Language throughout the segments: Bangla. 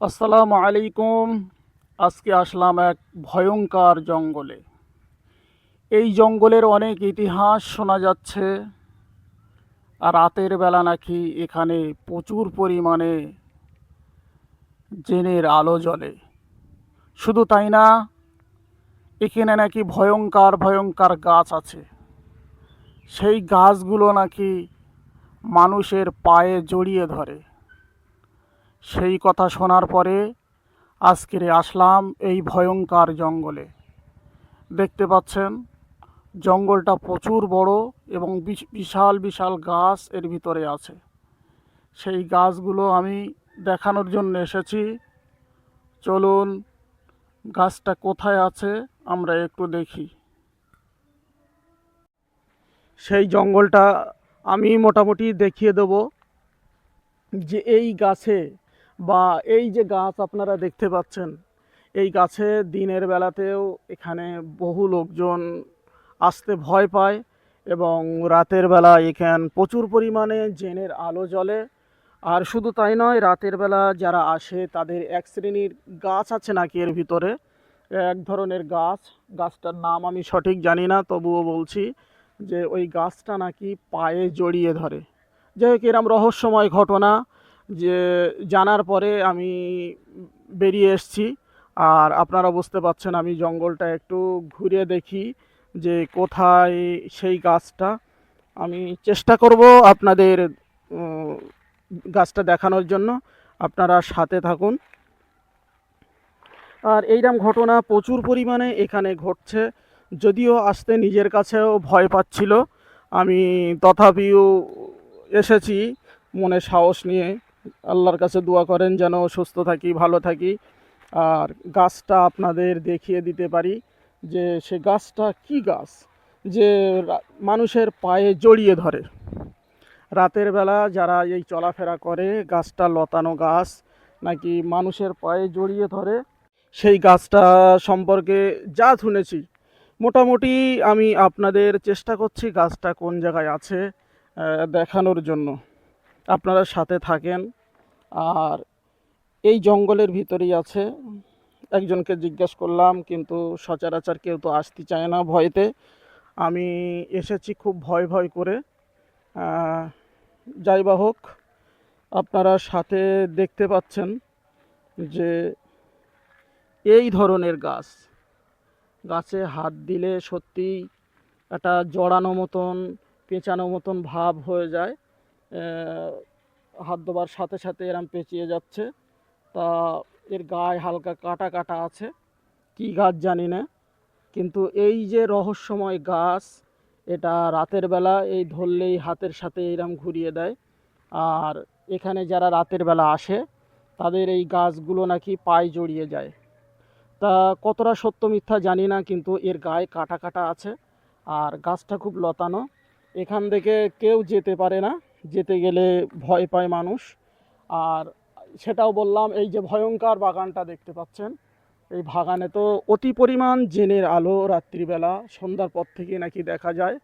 আসসালামু আলাইকুম। আজকে আসলাম এক ভয়ঙ্কর জঙ্গলে। এই জঙ্গলের অনেক ইতিহাস শোনা যাচ্ছে। আর রাতের বেলা নাকি এখানে প্রচুর পরিমাণে জেনের আলো জ্বলে। শুধু তাই না, এখানে নাকি ভয়ঙ্কর ভয়ঙ্কর গাছ আছে। সেই গাছগুলো নাকি মানুষের পায়ে জড়িয়ে ধরে। সেই কথা শোনার পরে আজকেরে আসলাম এই ভয়ঙ্কর জঙ্গলে। দেখতে পাচ্ছেন, জঙ্গলটা প্রচুর বড় এবং বিশ- বিশাল বিশাল গাছ এর ভিতরে আছে। সেই গাছগুলো আমি দেখানোর জন্য এসেছি। চলুন, গাছটা কোথায় আছে আমরা একটু দেখি। সেই জঙ্গলটা আমি মোটামুটি দেখিয়ে দেবো যে এই গাছে বা এই যে গাছ আপনারা দেখতে পাচ্ছেন, এই গাছে দিনের বেলাতেও এখানে বহু লোকজন আসতে ভয় পায় এবং রাতের বেলা এখান প্রচুর পরিমাণে জেনের আলো জ্বলে। আর শুধু তাই নয়, রাতের বেলা যারা আসে তাদের এক শ্রেণির গাছ আছে নাকি এর ভিতরে? এক ধরনের গাছ, গাছটার নাম আমি সঠিক জানি না, তবুও বলছি যে ওই গাছটা নাকি পায়ে জড়িয়ে ধরে। যাই হোক, এরম রহস্যময় ঘটনা। যে জানার পরে আমি বেরিয়ে এসেছি। আর আপনারা বুঝতে পারছেন আমি জঙ্গলটা একটু ঘুরে দেখি যে কোথায় সেই গাছটা। আমি চেষ্টা করব আপনাদের গাছটা দেখানোর জন্য। আপনারা সাথে থাকুন। আর এইরকম ঘটনা প্রচুর পরিমাণে এখানে ঘটছে। যদিও আসতে নিজের কাছেও ভয় পাচ্ছিল। আমি তথাপিও এসেছি মনে সাহস নিয়ে। আল্লাহর কাছে দোয়া করেন যেন সুস্থ থাকি, ভালো থাকি। আর গাছটা আপনাদের দেখিয়ে দিতে পারি যে সে গাছটা কি গাছ? যে মানুষের পায়ে জড়িয়ে ধরে। রাতের বেলা যারা এই চলাফেরা করে, গাছটা লতানো গাছ নাকি মানুষের পায়ে জড়িয়ে ধরে, সেই গাছটা সম্পর্কে যা শুনেছি, মোটামুটি আমি আপনাদের চেষ্টা করছি গাছটা কোন জায়গায় আছে দেখানোর জন্য। আপনারা সাথে থাকেন। আর এই জঙ্গলের ভিতরেই আছে। একজনকে জিজ্ঞেস করলাম, কিন্তু সচরাচর কেউ তো আসতে চায় না ভয়তে। আমি এসেছি খুব ভয় ভয় করে। যাই বা হোক, আপনারা সাথে দেখতে পাচ্ছেন যে এই ধরনের গাছ। গাছে হাত দিলে সত্যিই একটা জড়ানো মতন, পেঁচানো মতন ভাব হয়ে যায়। হাত দেবার সাথে সাথে এরম পেঁচিয়ে যাচ্ছে। তা এর গায়ে হালকা কাটা কাটা আছে, কি গাছ জানি না। কিন্তু এই যে রহস্যময় গাছ, এটা রাতের বেলা এই ধরলেই হাতের সাথে এরম ঘুরিয়ে দেয়। আর এখানে যারা রাতের বেলা আসে, তাদের এই গাছগুলো নাকি পায়ে জড়িয়ে যায়। তা কতটা সত্য মিথ্যা জানি না, কিন্তু এর গায়ে কাটা কাটা আছে। আর গাছটা খুব লতানো। এখান থেকে কেউ যেতে পারে না। যেতে গেলে ভয় পায় মানুষ। আর সেটাও বললাম, এই যে ভয়ঙ্কর বাগানটা দেখতে পাচ্ছেন, এই বাগানে তো অতি পরিমাণ জেনের আলো রাত্রিবেলা, সন্ধ্যার পর থেকে নাকি দেখা যায়।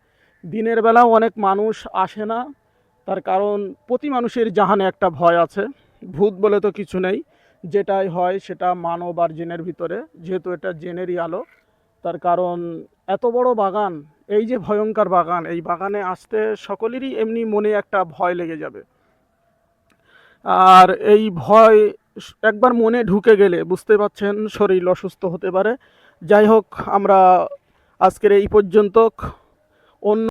দিনের বেলাও অনেক মানুষ আসে না, তার কারণ প্রতি মানুষের জাহানে একটা ভয় আছে। ভূত বলে তো কিছু নেই, যেটাই হয় সেটা মানব আর জেনের ভিতরে, যেহেতু এটা জেনেরই আলো। তার কারণ এত বড় বাগান এই যে ভয়ঙ্কর বাগান, এই বাগানে আসতে সকলেরই এমনি মনে একটা ভয় লেগে যাবে। আর এই ভয় একবার মনে ঢুকে গেলে বুঝতে পারছেন শরীর অসুস্থ হতে পারে। যাই হোক, আমরা আজকের এই পর্যন্ত অন্য